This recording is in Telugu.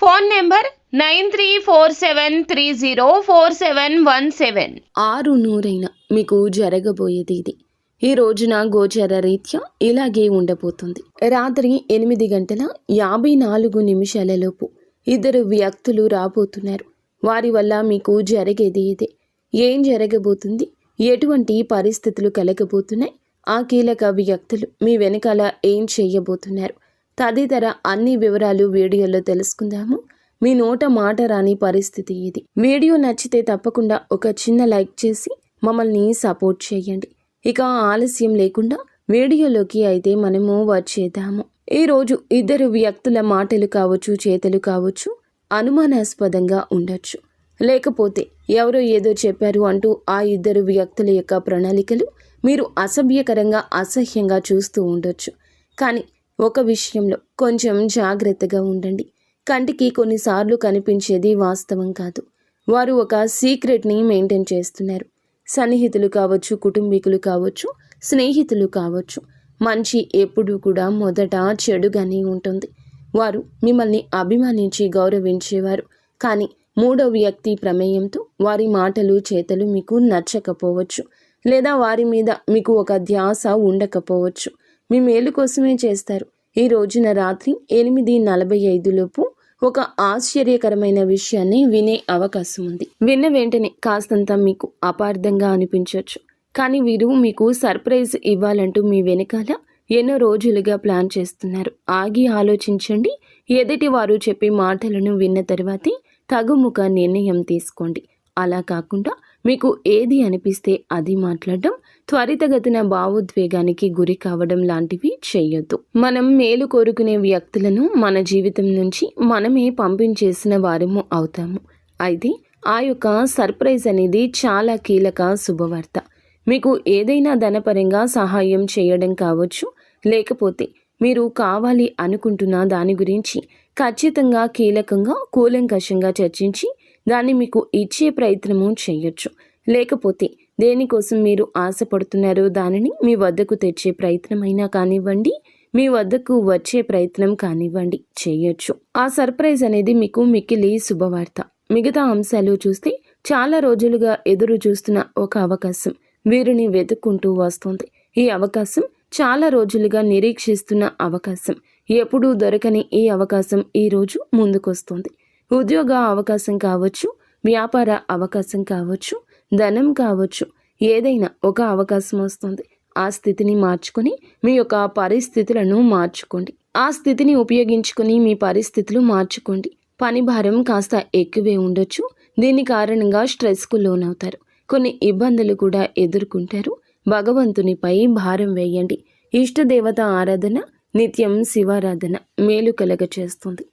Phone number nine three four seven three zero four seven one seven. ఆరు నూరైన మీకు జరగబోయేది ఇది ఈ రోజున గోచర రీత్యా ఇలాగే ఉండబోతుంది. రాత్రి ఎనిమిది గంటల యాభై నాలుగు నిమిషాలలోపు ఇద్దరు వ్యక్తులు రాబోతున్నారు. వారి వల్ల మీకు జరిగేది ఇదే. ఏం జరగబోతుంది? ఎటువంటి పరిస్థితులు కలగబోతున్నాయి? ఆ కీలక వ్యక్తులు మీ వెనకాల ఏం చేయబోతున్నారు? తదితర అన్ని వివరాలు వీడియోలో తెలుసుకుందాము. మీ నోట మాట రాని పరిస్థితి ఇది. వీడియో నచ్చితే తప్పకుండా ఒక చిన్న లైక్ చేసి మమ్మల్ని సపోర్ట్ చేయండి. ఇక ఆలస్యం లేకుండా వీడియోలోకి అయితే మనము వచ్చేద్దాము. ఈరోజు ఇద్దరు వ్యక్తుల మాటలు కావచ్చు చేతలు కావచ్చు అనుమానాస్పదంగా ఉండొచ్చు. లేకపోతే ఎవరో ఏదో చెప్పారు అంటూ ఆ ఇద్దరు వ్యక్తుల యొక్క ప్రణాళికలు మీరు అసభ్యకరంగా అసహ్యంగా చూస్తూ ఉండొచ్చు. కానీ ఒక విషయంలో కొంచెం జాగ్రత్తగా ఉండండి. కంటికి కొన్నిసార్లు కనిపించేది వాస్తవం కాదు. వారు ఒక సీక్రెట్ని మెయింటైన్ చేస్తున్నారు. సన్నిహితులు కావచ్చు కుటుంబీకులు కావచ్చు స్నేహితులు కావచ్చు మంచి ఎప్పుడూ కూడా మొదట చెడుగానే ఉంటుంది. వారు మిమ్మల్ని అభిమానించి గౌరవించేవారు. కానీ మూడో వ్యక్తి ప్రమేయంతో వారి మాటలు చేతలు మీకు నచ్చకపోవచ్చు. లేదా వారి మీద మీకు ఒక ధ్యాస ఉండకపోవచ్చు. మీ మేలు కోసమే చేస్తారు. ఈ రోజున రాత్రి ఎనిమిది నలభై ఐదులోపు ఒక ఆశ్చర్యకరమైన విషయాన్ని వినే అవకాశం ఉంది. విన్న వెంటనే కాస్తంత మీకు అపార్థంగా అనిపించవచ్చు కానీ వీరు మీకు సర్ప్రైజ్ ఇవ్వాలంటూ మీ వెనకాల ఎన్నో రోజులుగా ప్లాన్ చేస్తున్నారు. ఆగి ఆలోచించండి. ఎదుటి వారు చెప్పే మాటలను విన్న తర్వాతే తగుముఖ నిర్ణయం తీసుకోండి. అలా కాకుండా మీకు ఏది అనిపిస్తే అది మాట్లాడడం త్వరితగతిన భావోద్వేగానికి గురి కావడం లాంటివి చేయొద్దు మనం మేలు కోరుకునే వ్యక్తులను మన జీవితం నుంచి మనమే పంపించేసిన వారము అవుతాము. అయితే ఆ యొక్క సర్ప్రైజ్ అనేది చాలా కీలక శుభవార్త. మీకు ఏదైనా ధనపరంగా సహాయం చేయడం కావచ్చు లేకపోతే మీరు కావాలి అనుకుంటున్న దాని గురించి ఖచ్చితంగా కీలకంగా కూలంకషంగా చర్చించి దాన్ని మీకు ఇచ్చే ప్రయత్నము చేయొచ్చు లేకపోతే దేనికోసం మీరు ఆశపడుతున్నారో? దానిని మీ వద్దకు తెచ్చే ప్రయత్నమైనా కానివ్వండి మీ వద్దకు వచ్చే ప్రయత్నం కానివ్వండి చేయొచ్చు. ఆ సర్ప్రైజ్ అనేది మీకు మిక్కిలి శుభవార్త. మిగతా అంశాలు చూస్తే చాలా రోజులుగా ఎదురు చూస్తున్న ఒక అవకాశం. వీరిని వెతుక్కుంటూ వస్తుంది. ఈ అవకాశం చాలా రోజులుగా నిరీక్షిస్తున్న అవకాశం. ఎప్పుడూ దొరకని ఈ అవకాశం ఈరోజు ముందుకొస్తుంది. ఉద్యోగ అవకాశం కావచ్చు వ్యాపార అవకాశం కావచ్చు ధనం కావచ్చు. ఏదైనా ఒక అవకాశం వస్తుంది. ఆ స్థితిని మార్చుకొని మీ యొక్క పరిస్థితులను మార్చుకోండి. ఆ స్థితిని ఉపయోగించుకొని మీ పరిస్థితులు మార్చుకోండి. పని భారం కాస్త ఎక్కువే ఉండొచ్చు. దీని కారణంగా స్ట్రెస్కు లోనవుతారు. కొన్ని ఇబ్బందులు కూడా ఎదుర్కొంటారు. భగవంతునిపై భారం వేయండి. ఇష్టదేవత ఆరాధన నిత్యం శివారాధన మేలు కలగ చేస్తుంది